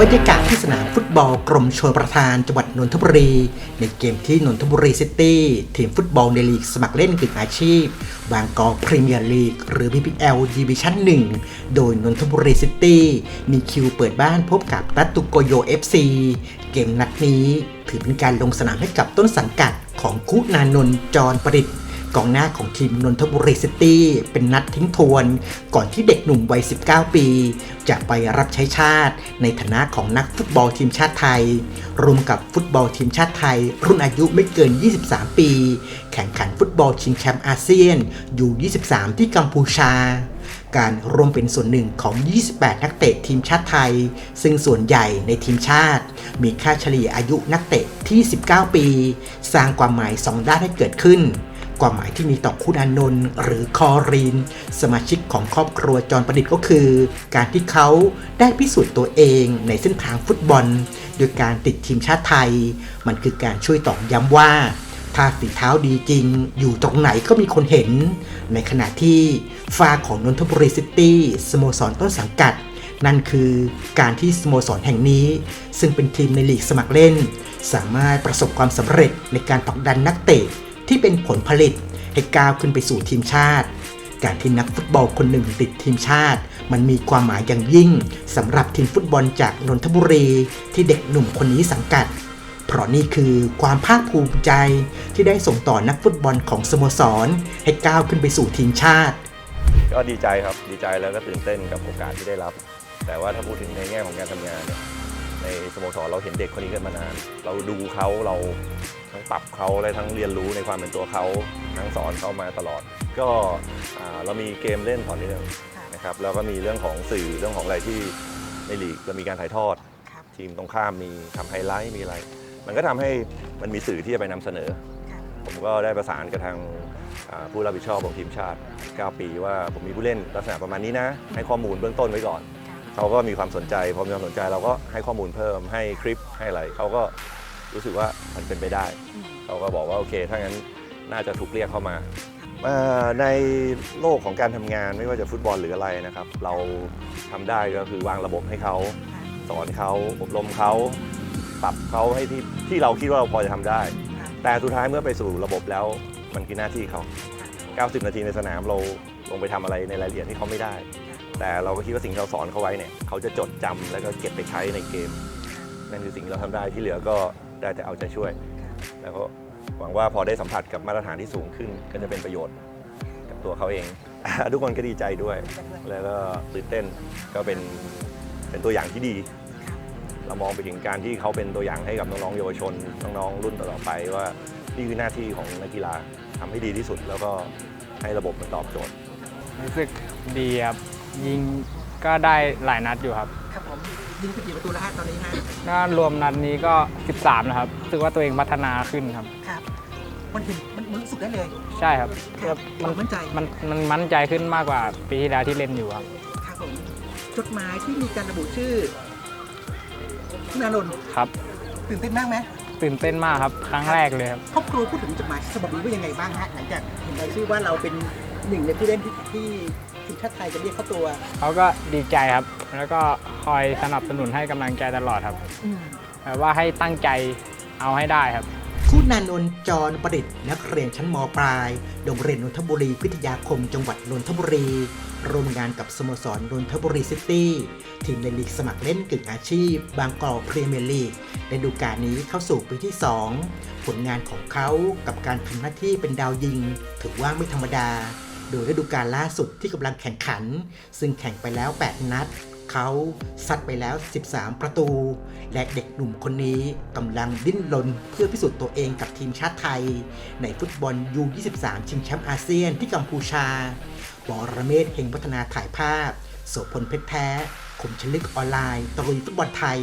บรรยากาศที่สนามฟุตบอลกรมชลประทานจังหวัดนนทบุรี ในเกมที่นนทบุรีซิตี้ทีมฟุตบอลในลีกสมัครเล่นกึ่งอาชีพบางกอกพรีเมียร์ลีกหรือ BPL ดิวิชั่น1 โดยนนทบุรีซิตี้มีคิวเปิดบ้านพบกับตัตตุโกโย FC เกมนัดนี้ถือเป็นการลงสนามให้กับต้นสังกัดของคุณานนท์จรประดิษฐ์ กองหน้าของทีมนนทบุรีซิตี้ เป็นนัดทิ้งทวน ก่อนที่เด็กหนุ่มวัย 19 ปี จะไปรับใช้ชาติ ในฐานะของนักฟุตบอลทีมชาติไทย รวมกับฟุตบอลทีมชาติไทย รุ่นอายุไม่เกิน 23 ปี แข่งขันฟุตบอลชิงแชมป์อาเซียนอยู่ 23 ที่กัมพูชาการรวมเป็นส่วนหนึ่งของ 28 นักเตะทีมชาติไทย ซึ่งส่วนใหญ่ในทีมชาติ มีค่าเฉลี่ยอายุนักเตะที่ 19 ปี สร้างความหมาย 2 ด้านให้เกิดขึ้น ความหมายที่มีต่อคุณอนนท์หรือคอรีน สมาชิกของครอบครัวจรประดิษฐ์ก็คือ การที่เขาได้พิสูจน์ตัวเองในเส้นทางฟุตบอล โดยการติดทีมชาติไทย มันคือการช่วยตอกย้ำว่าถ้าฝีเท้าดีจริง อยู่ตรงไหนก็มีคนเห็น ในขณะที่ฝ้าของนนทบุรีซิตี้สโมสรต้นสังกัด นั่นคือการที่สโมสรแห่งนี้ ซึ่งเป็นทีมในลีกสมัครเล่น สามารถประสบความสำเร็จในการผลักดันนักเตะ ที่เป็นผลผลิตให้ก้าวขึ้นไปสู่ทีมชาติ การที่นักฟุตบอลคนหนึ่งติดทีมชาติ มันมีความหมายอย่างยิ่งสำหรับทีมฟุตบอลจากนนทบุรีที่เด็กหนุ่มคนนี้สังกัด เพราะนี่คือความภาคภูมิใจที่ได้ส่งต่อนักฟุตบอลของสโมสร ให้ก้าวขึ้นไปสู่ทีมชาติ ก็ดีใจครับดีใจแล้วก็ตื่นเต้นกับโอกาสที่ได้รับ แต่ว่าถ้าพูดถึงในแง่ของการทำงานเนี่ย ในสโมสรเราเห็นเด็กคนนี้กันมานาน เราดูเขาเราทั้งปรับเขาและทั้งเรียนรู้ในความเป็นตัวเขาทั้งสอนเขามาตลอด ก็อ่าเรามีเกมเล่นต่อเนื่องนะครับแล้วก็มีเรื่องของสื่อเรื่องของอะไรที่ในลีกเรามีการถ่ายทอด ทีมตรงข้ามมีทำไฮไลท์มีอะไร มันก็ทำให้มันมีสื่อที่จะไปนำเสนอ ผมก็ได้ประสานกับทางอ่าผู้รับผิดชอบของทีมชาติ 9 ปีว่าผมมีผู้เล่นลักษณะประมาณนี้นะ ให้ข้อมูลเบื้องต้นไว้ก่อน เขาก็มีความสนใจพอมีความสนใจเราก็ให้ข้อมูลเพิ่มให้คลิปให้อะไรเขาก็รู้สึกว่ามันเป็นไปได้ เขาก็บอกว่าโอเค ถ้างั้นน่าจะถูกเรียกเข้ามา ในโลกของการทำงานไม่ว่าจะฟุตบอลหรืออะไรนะครับ เราทำได้ก็คือวางระบบให้เขาสอนเขาอบรมเขาปรับเขาให้ที่ที่เราคิดว่าเราพอจะทำได้ แต่สุดท้ายเมื่อไปสู่ระบบแล้วมันคือหน้าที่เขา 90 นาทีในสนามเราลงไปทำอะไรในรายละเอียดที่เขาไม่ได้ แต่เราก็คิดว่าสิ่งที่เราสอนเขาไว้เนี่ยเขาจะจดจำแล้วก็เก็บไปใช้ในเกม นั่นคือสิ่งที่เราทำได้ที่เหลือก็ได้แต่เอาใจช่วย แล้วก็หวังว่าพอได้สัมผัสกับมาตรฐานที่สูงขึ้นก็จะเป็นประโยชน์กับตัวเขาเอง ทุกคนก็ดีใจด้วย แล้วก็ตื่นเต้นก็เป็นเป็นตัวอย่างที่ดี เรามองไปถึงการที่เขาเป็นตัวอย่างให้กับน้องๆเยาวชนน้องๆรุ่นต่อๆไปว่านี่คือหน้าที่ของนักกีฬาทำให้ดีที่สุดแล้วก็ให้ระบบมันตอบโจทย์รู้สึกดีครับ ยิงก็ได้หลายนัดอยู่ครับครับผมยิงไปกี่ประตูแล้วฮะตอนนี้ฮะก็รวมนัดนี้ก็ 13 นะครับรู้สึกว่าตัวเองพัฒนาขึ้นครับ ครับ มันเห็นมันมันรู้สึกได้เลย ใช่ครับครับมันมั่นใจ มันมันมั่นใจขึ้นมากกว่าปีที่แล้วที่เล่นอยู่ครับครับผมจดหมายที่มีการระบุชื่อคุณอานนท์ครับ ตื่นเต้นมากไหมตื่นเต้นมากครับ ครั้งแรกเลยครับครอบครัวพูดถึงจดหมายฉบับนี้ว่ายังไงบ้างฮะหลังจากเห็นรายชื่อว่าเราเป็นหนึ่งในผู้เล่นที่ที่ ทีมชาติไทยจะเรียกเข้าตัวเขาก็ดีใจครับ แล้วก็คอยสนับสนุนให้กำลังใจตลอดครับแบบว่าให้ตั้งใจเอาให้ได้ครับคุณนานนท์จรประดิษฐ์นักเรียนชั้นมปลาย โรงเรียนนนทบุรีพิทยาคม จังหวัดนนทบุรี ร่วมงานกับสโมสรนนทบุรีซิตี้ ทีมในลีกสมัครเล่นกึ่งอาชีพ บางกอกพรีเมียร์ลีกในฤดูกาลนี้เข้าสู่ปีที่ 2 ผลงานของเขากับการทำหน้าที่เป็นดาวยิง ถือว่าไม่ธรรมดา โดยฤดูกาลล่าสุดที่กำลังแข่งขัน ซึ่งแข่งไปแล้ว 8 นัด เขาซัดไปแล้ว 13 ประตู และเด็กหนุ่มคนนี้กำลังดิ้นรนเพื่อพิสูจน์ตัวเองกับทีมชาติไทย ในฟุตบอล U23 ชิงแชมป์อาเซียนที่กัมพูชาบอระเมศเฮงพัฒนาถ่ายภาพ โสพลเพชรแท้ คมชลึกออนไลน์ตะลุยฟุตบอลไทย